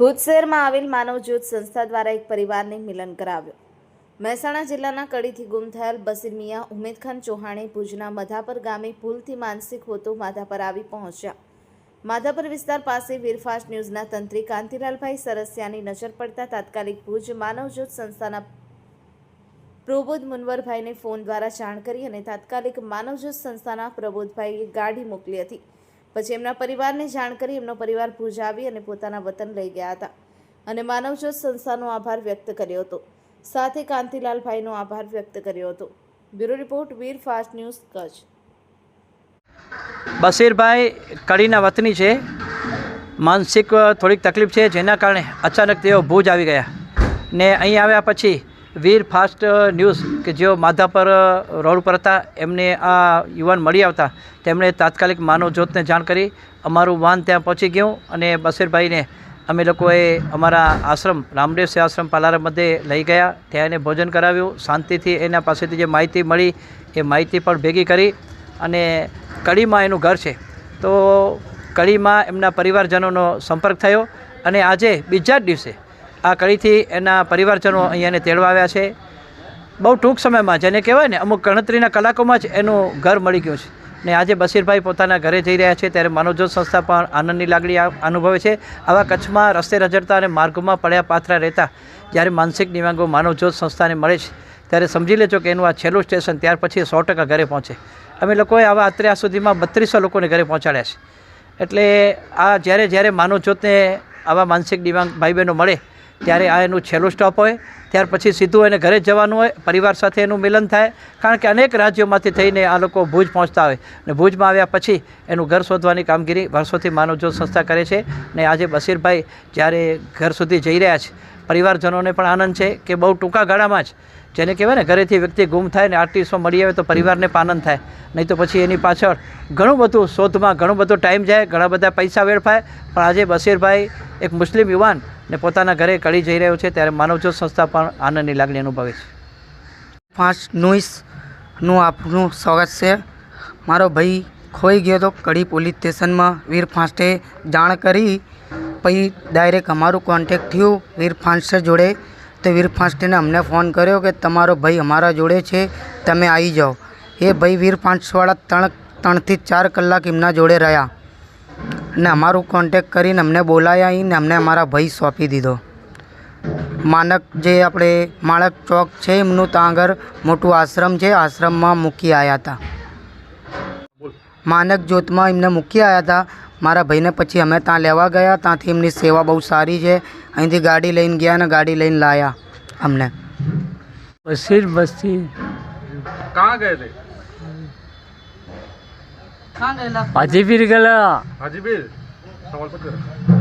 ભુજ શહેરમાં આવેલ માનવ જ્યોત સંસ્થા દ્વારા એક પરિવારને મિલન કરાવ્યો. મહેસાણા જિલ્લાના કડીથી ગુમ થયેલ બસીર મિયા ઉમેદખાન ચૌહાણે ભુજના મધાપર ગામે ભૂલથી માનસિક હોતો માધાપર આવી પહોંચ્યા. માધાપર વિસ્તાર પાસે વીરફાસ્ટ ન્યૂઝના તંત્રી કાંતિલાલભાઈ સરસિયાની નજર પડતા તાત્કાલિક ભુજ માનવ સંસ્થાના પ્રબોધ મુનવરભાઈને ફોન દ્વારા જાણ કરી અને તાત્કાલિક માનવજ્યોત સંસ્થાના પ્રબોધભાઈએ ગાડી મોકલી હતી. પછી એમના પરિવારને જાણ કરી એમનો પરિવાર ભુજ આવી અને પોતાના વતન લઈ ગયા હતા. અને માનવજ્યોત સંસ્થાનો આભાર વ્યક્ત કર્યો હતો. સાથે કાંતિલાલભાઈનો આભાર વ્યક્ત કર્યો હતો. Bureau report, Veer fast news, Kutch. Bashirbhai કડીના વતની છે. માનસિક થોડીક તકલીફ છે, જેના કારણે અચાનક તેઓ ભુજ આવી ગયા. ને અહીં આવ્યા પછી વીર ફાસ્ટ ન્યૂઝ કે જેઓ માધાપર રોડ પર હતા, એમને આ યુવાન મળી આવતા, તેમણે તાત્કાલિક માનવ જ્યોતને જાણ કરી. અમારું વાહન ત્યાં પહોંચી ગયું અને બશીરભાઈને અમે લોકોએ અમારા આશ્રમ, રામદેવ આશ્રમ પાલારા મધ્યે લઈ ગયા. ત્યાં એને ભોજન કરાવ્યું. શાંતિથી એના પાસેથી જે માહિતી મળી, એ માહિતી પણ ભેગી કરી અને કડીમાં એનું ઘર છે. તો કડીમાં એમના પરિવારજનોનો સંપર્ક થયો અને આજે બીજા જ દિવસે આ કડીથી એના પરિવારજનો અહીંયાને તેડવા આવ્યા છે. બહુ ટૂંક સમયમાં જેને કહેવાય ને અમુક ગણતરીના કલાકોમાં જ એનું ઘર મળી ગયું છે. ને આજે બશીરભાઈ પોતાના ઘરે જઈ રહ્યા છે ત્યારે માનવજ્યોત સંસ્થા પણ આનંદની લાગણી આ- અનુભવે છે. આવા કચ્છમાં રસ્તે રજડતા અને માર્ગોમાં પડ્યા પાથરા રહેતા જ્યારે માનસિક દિવ્યાંગો માનવજ્યોત સંસ્થાને મળે છે ત્યારે સમજી લેજો કે એનું આ છેલ્લું સ્ટેશન ત્યાર પછી સો ટકા ઘરે પહોંચે. અમે લોકોએ આવા અત્યાર સુધીમાં બત્રીસો લોકોને ઘરે પહોંચાડ્યા છે. એટલે આ જ્યારે જ્યારે માનવજ્યોતને આવા માનસિક દિવ્યાંગ ભાઈ બહેનો મળે ત્યારે આ એનું છેલ્લું સ્ટોપ હોય. ત્યાર પછી સીધું એને ઘરે જવાનું હોય. પરિવાર સાથે એનું મિલન થાય. કારણ કે અનેક રાજ્યોમાંથી થઈને આ લોકો ભુજ પહોંચતા હોય. અને ભુજમાં આવ્યા પછી એનું ઘર શોધવાની કામગીરી વર્ષોથી માનવજ્યોત સંસ્થા કરે છે. ને આજે બશીરભાઈ જ્યારે ઘર સુધી જઈ રહ્યા છે, પરિવારજનોને પણ આનંદ છે કે બહુ ટૂંકા ગાળામાં જ જેને કહેવાય ને ઘરેથી વ્યક્તિ ગુમ થાય ને આર્ટિસ્ટમાં મળી આવે તો પરિવારને પાનંદ આનંદ થાય. નહીં તો પછી એની પાછળ ઘણું બધું શોધમાં ઘણો બધો ટાઈમ જાય ઘણા બધા પૈસા વેડફાય. પણ આજે બશીરભાઈ એક મુસ્લિમ યુવાન ને પોતાના ઘરે કડી જઈ રહ્યો છે ત્યારે માનવજ્યોત સંસ્થા પણ આનંદની લાગણી અનુભવે છે. પાંચ નુઈસનું આપનું સ્વાગત છે. મારો ભાઈ ખોઈ ગયો તો કડી પોલીસ સ્ટેશનમાં વીર ફાંસ્ટે જાણ કરી. પછી ડાયરેક્ટ અમારું કોન્ટેક્ટ થયું. વીર ફાંસ્ટર જોડે તો વીર અમને ફોન કર્યો કે તમારો ભાઈ અમારા જોડે છે તમે આવી જાઓ. એ ભાઈ વીર ફાસ્ટવાળા ત્રણ ત્રણથી ચાર કલાક એમના જોડે રહ્યા. ને અમારું કોન્ટેક કરીને અમને બોલાયા ને અમને અમારા ભાઈ સોંપી દીધો. માનક જે આપણે માણક ચોક છે એમનું ત્યાં આગળ મોટું આશ્રમ છે આશ્રમમાં મૂકી આવ્યા હતા. માનક જ્યોતમાં એમને મૂકી આવ્યા હતા. મારા ભાઈને પછી અમે ત્યાં લેવા ગયા ત્યાંથી એમની સેવા બહુ સારી છે અહીંથી ગાડી લઈને ગયા ને ગાડી લઈને લાયા અમને बशीर बस्ती कहाँ गए थे हाजीपीर गला हाजीपीर सवाल पूछ रहे